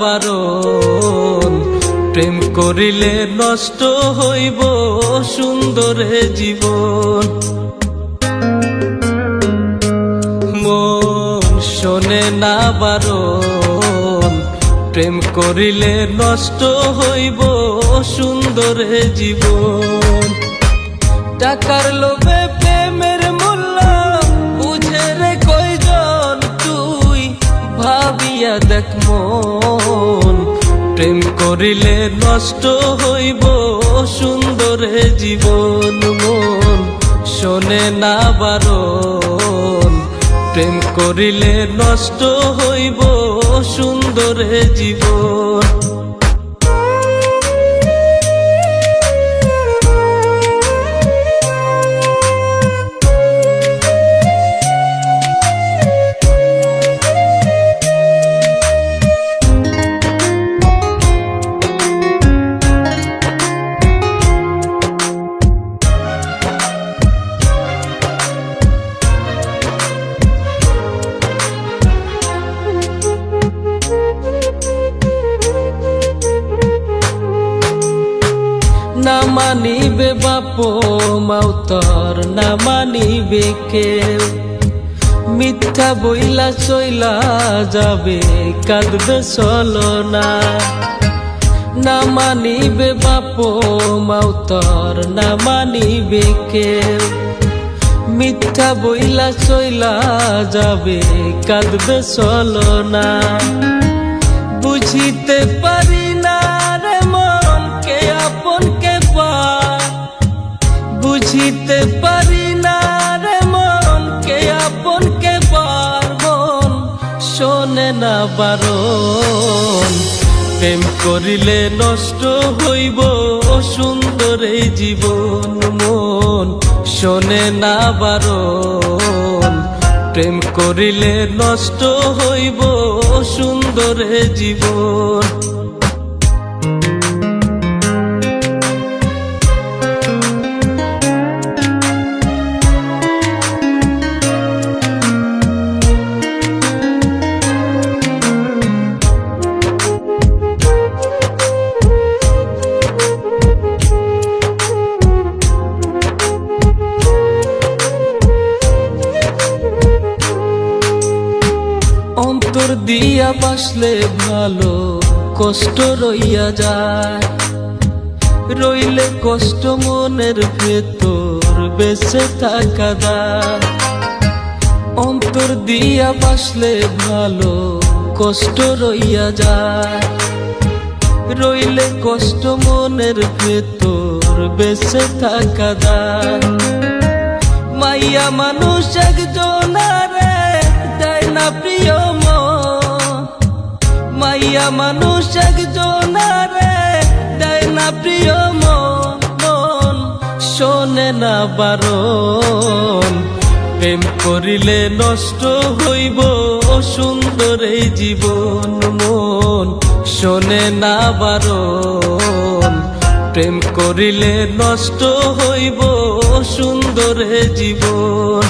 বারণ প্রেম করিলে নষ্ট হইব সুন্দরে জীবন। মন শোনে না বারণ প্রেম করিলে নষ্ট হইব সুন্দরে জীবন। টাকার লোভে প্রেম করিলে নষ্ট হইব, সুন্দরে জীবন মন শোনে না বারণ। প্রেম করিলে নষ্ট হইব, সুন্দরে জীবন মানিবে বাপ মাউতর না মানিবে কেউ। মিথ্যা বইলা চইলা যাবে, কাঁদবে চলো না। না মানিবে বাপ মাউতর না মানিবে কেউ। মিথ্যা বইলা চইলা যাবে, কাঁদবে চলো না। বুঝিতে বুঝিতে পারি না রে মন কে আপন কে পার মন। শোনে না বারণ। প্রেম করিলে নষ্ট হইব সুন্দর এই জীবন মন। শোনে না বারণ। প্রেম করিলে নষ্ট হইব সুন্দর জীবন দিয়া বাসলে ভালো কষ্ট রইয়া যায়। রইলে কষ্ট মনের ভেতর বেঁচে থাকা দায় অন্তর দিয়া বাসলে ভালো কষ্ট রইয়া যায়। রইলে কষ্ট মনের ভেতর বেঁচে থাকা দায় মাইয়া মানুষ একজনারে দেয় না প্রিয় মাইয়া মানুষ একজনারে দেয় না প্রিয় মন, শোনে না বারণ। প্রেম করিলে নষ্ট হইব সুন্দর এই জীবন মন, শোনে না বারণ। প্রেম করিলে নষ্ট হইব সুন্দর জীবন